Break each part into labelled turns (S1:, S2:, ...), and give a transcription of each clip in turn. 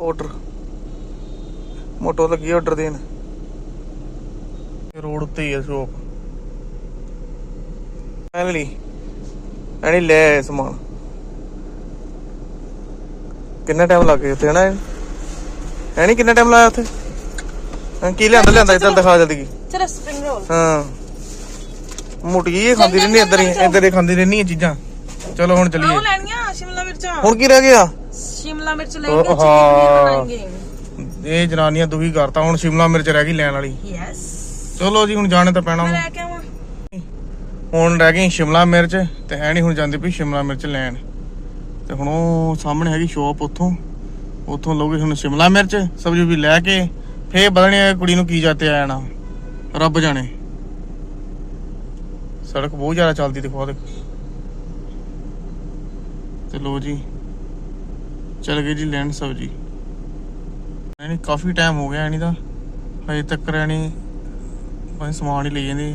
S1: Order ਮੋਟੋ ਲੱਗੀ order ਦੇਣ। ਰੋਡ ਉੱਤੇ ਹੀ ਸ਼ੋਪ। ਫਾਈਨਲੀ ਐਣੀ ਲੈ ਆਏ ਸਮਾਨ। ਕਿੰਨਾ ਟਾਈਮ ਲੱਗ ਗਿਆ ਉੱਥੇ ਹਨਾ ਐਣੀ ਕਿੰਨਾ ਟਾਈਮ ਲਾਇਆ ਉੱਥੇ? ਹਾਂ, ਕੀ ਲਿਆਂਦਾ ਲਿਆਂਦਾ ਇੱਧਰ ਦਿਖਾ ਜਲਦੀ ਕੀ।
S2: ਚਲੋ ਸਪਰਿੰਗ ਰੋਲ
S1: ਹਾਂ। ਮੋਟੀ ਇਹ ਖਾਂਦੀ ਰਹਿੰਦੀ ਇੱਧਰ ਹੀ ਇੱਧਰ ਹੀ ਖਾਂਦੀ ਰਹਿੰਦੀ ਇਹ ਚੀਜ਼ਾਂ। ਚਲੋ ਹੁਣ ਚੱਲੀਏ।
S2: ਲੈਣੀਆਂ ਸ਼ਿਮਲਾ ਮਿਰਚਾਂ।
S1: ਹੁਣ ਕੀ ਰਹਿ ਗਿਆ?
S2: ਸ਼ਿਮਲਾ ਮਿਰਚ ਲੈਣਗੇ
S1: ਹਾਂ।
S2: ਚਿਕਨ ਬਣਾਏਂਗੇ।
S1: ਇਹ ਜਨਾਨੀਆਂ ਦੁਖੀ ਕਰਤਾ ਹੁਣ ਸ਼ਿਮਲਾ ਮਿਰਚ ਰਹਿ ਗਈ ਲੈਣ ਵਾਲੀ।
S2: ਯੈਸ
S1: ਚਲੋ ਜੀ ਹੁਣ ਜਾਣੇ ਤਾਂ ਪੈਣਾ
S2: ਮੈਂ। ਲੈ ਕੇ ਆਵਾਂ।
S1: ਹੁਣ ਰਹਿ ਗਈ ਸ਼ਿਮਲਾ ਮਿਰਚ ਤੇ ਹੈ ਨਹੀਂ ਹੁਣ ਜਾਂਦੇ ਵੀ ਸ਼ਿਮਲਾ ਮਿਰਚ ਲੈਣ। ਤੇ ਹੁਣ ਉਹ ਸਾਹਮਣੇ ਹੈਗੀ ਸ਼ੋਪ ਉੱਥੋਂ। ਉੱਥੋਂ ਲਓਗੇ ਹੁਣ ਸ਼ਿਮਲਾ ਮਿਰਚ ਸਬਜ਼ੀ ਵੀ ਲੈ ਕੇ। ਫੇਰ ਬਦਲਣੀ ਕੁੜੀ ਨੂੰ ਕੀ ਜਾਤੇ ਆ ਜਾਣਾ ਰੱਬ ਜਾਣੇ। ਸੜਕ ਬਹੁਤ ਜ਼ਿਆਦਾ ਚੱਲਦੀ ਦੇਖੋ ਦੇਖ। ਤੇ ਲੋ ਜੀ। ਚਲ ਗਏ ਜੀ ਲੈਣ ਸਬਜ਼ੀ ਨਹੀਂ ਕਾਫੀ ਟਾਈਮ ਹੋ ਗਿਆ ਨਹੀਂ ਤਾਂ ਹਜੇ ਤੱਕ ਰਹਿਣੀ ਬਸ ਸਮਾਨ ਹੀ ਲਈ ਜਾਂਦੇ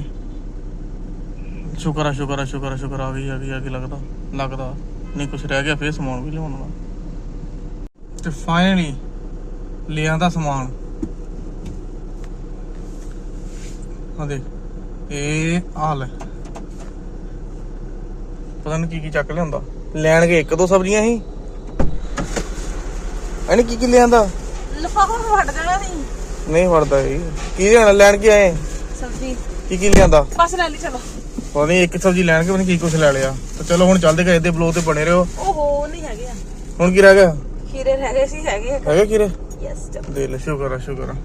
S1: ਸ਼ੁਕਰ ਆ ਸ਼ੁਕਰ ਆ ਸ਼ੁਕਰ ਆ ਸ਼ੁਕਰ ਆ ਗਈ ਆ ਗਈ ਆ ਗਈ ਲੱਗਦਾ ਲੱਗਦਾ ਨਹੀਂ ਕੁਝ ਰਹਿ ਗਿਆ ਫੇਰ ਸਮਾਨ ਵੀ ਲਿਆਉਣ ਵਾਲਾ ਤੇ ਫਾਈਨਲੀ ਲਿਆਂਦਾ ਸਮਾਨ ਆ ਦੇਖ ਇਹ ਆ ਲੈ ਪਤਾ ਨਹੀਂ ਕੀ ਕੀ ਚੱਕ ਲਿਆਂਦਾ ਲੈਣ ਗਏ ਇੱਕ ਦੋ ਸਬਜ਼ੀਆਂ ਸੀ ਇਹਨੇ ਕੀ ਕੀ ਲਿਆਂਦਾ?
S2: ਲਫਾਫਾ ਫਟ ਜਾਣਾ ਨਹੀਂ।
S1: ਨਹੀਂ ਫੜਦਾ ਇਹ। ਕੀ ਲੈਣਾ ਲੈਣ ਕੇ ਆਏ?
S2: ਸਬਜ਼ੀ।
S1: ਕੀ ਕੀ ਲਿਆਂਦਾ?
S2: ਬਸ ਲੈ ਲਈ ਚਲੋ।
S1: ਪਤਾ ਨਹੀਂ ਇੱਕ ਸਬਜ਼ੀ ਲੈਣ ਕੇ ਪਤਾ ਨੀ ਕੀ ਕੁਛ ਲੈ ਲਿਆ। ਤੇ ਚਲੋ ਹੁਣ ਚੱਲਦੇ ਗਏ ਇਹਦੇ ਬਲੌਗ ਤੇ ਬਣੇ ਰਹੋ।
S2: ਓਹੋ ਨਹੀਂ ਹੈਗੇ ਆ।
S1: ਹੁਣ ਕੀ ਰਹਿ ਗਿਆ?
S2: ਖੀਰੇ ਰਹਿ ਗਏ ਸੀ ਹੈਗੇ
S1: ਹੈਗਾ ਕੀ ਰੇ
S2: ਯੈਸ ਚਲੋ।
S1: ਦੇ ਲੈ ਸ਼ੁਕਰ ਆ ਸ਼ੁਕਰ ਆ।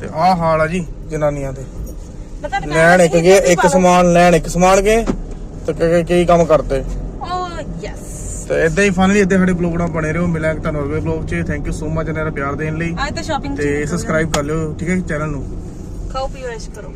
S1: ਤੇ ਆਹ ਹਾਲ ਆ ਜੀ ਜਨਾਨੀਆਂ ਦੇ।
S2: ਪਤਾ ਨਹੀਂ
S1: ਲੈਣ ਇੱਕ ਗਏ ਇੱਕ ਸਮਾਨ ਲੈਣ ਇੱਕ ਸਮਾਨ ਗਏ ਤੇ ਕਈ ਕੰਮ ਕਰਦੇ।
S2: ਓ ਯੈਸ
S1: ਤੇ ਇਦਾਂ ਹੀ ਫਾਈਨਲੀ ਇੱਥੇ ਸਾਡੇ ਬਲੌਗ ਨਾਲ ਬਣੇ ਰਹੋ ਮਿਲਾਂਗੇ ਤੁਹਾਨੂੰ ਅਗਲੇ ਬਲੌਗ 'ਚ। ਥੈਂਕ ਯੂ ਸੋ ਮਚ ਮੇਰਾ ਪਿਆਰ ਦੇਣ ਲਈ।
S2: ਅੱਜ ਤਾਂ ਸ਼ਾਪਿੰਗ
S1: ਤੇ ਸਬਸਕ੍ਰਾਈਬ ਕਰ ਲਿਓ ਠੀਕ ਹੈ ਚੈਨਲ ਨੂੰ।
S2: ਖਾਓ ਪੀਓ ਐਸ਼ ਕਰੋ।